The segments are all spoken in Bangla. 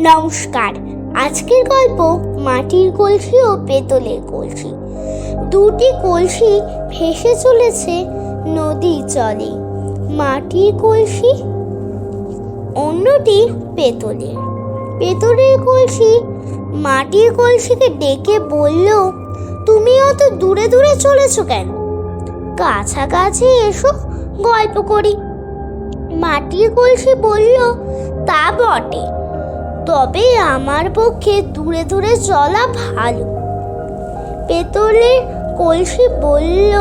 নমস্কার। আজকের গল্প মাটির কলসি ও পেতলের কলসি। দুটি কলসি ভেসে চলেছে নদীর জলে। মাটির কলসি অন্যটি পেতলের। পেতলের কলসি মাটির কলসিকে ডেকে বলল, তুমি অত দূরে দূরে চলেছো কেন? কাছাকাছি এসো, গল্প করি। মাটির কলসি বলল, তা বটে। তবে আমার পক্ষে দূরে দূরে চলা ভালো। পেতলের কলসি বলল,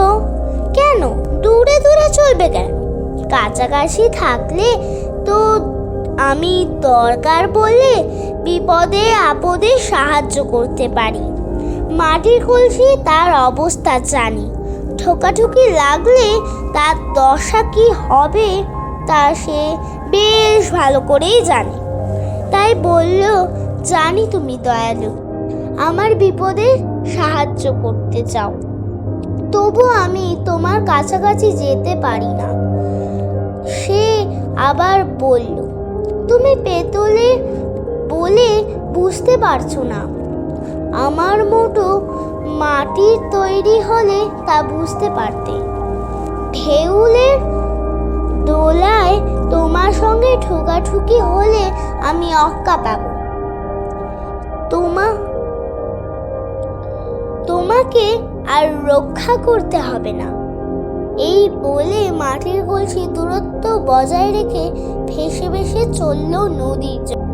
কেন? দূরে দূরে চলবে কেন? কাছাকাছি থাকলে তো আমি দরকার বললে বিপদে আপদে সাহায্য করতে পারি। মাটির কলসি তার অবস্থা জানি। ঠোকাঠুকি লাগলে তার দশা কি হবে তা সে বেশ ভালো করেই জানে। তাই বলল, জানি তুমি দয়ালু, আমার বিপদে সাহায্য করতে চাও। তবু আমি তোমার কাছাকাছি যেতে পারি না। সে আবার বলল, তুমি পেতলে বলে বুঝতে পারছ না। আমার মোটো মাটির তৈরি হলে তা বুঝতে পারতে। ঠোকাঠুকি হলে আমি অক্কা পাব তোমা তোমাকে আর রক্ষা করতে হবে না এই বলে মাটির কলসি দূরত্ব বজায় রেখে ভেসে ভেসে চলল নদীর জলে।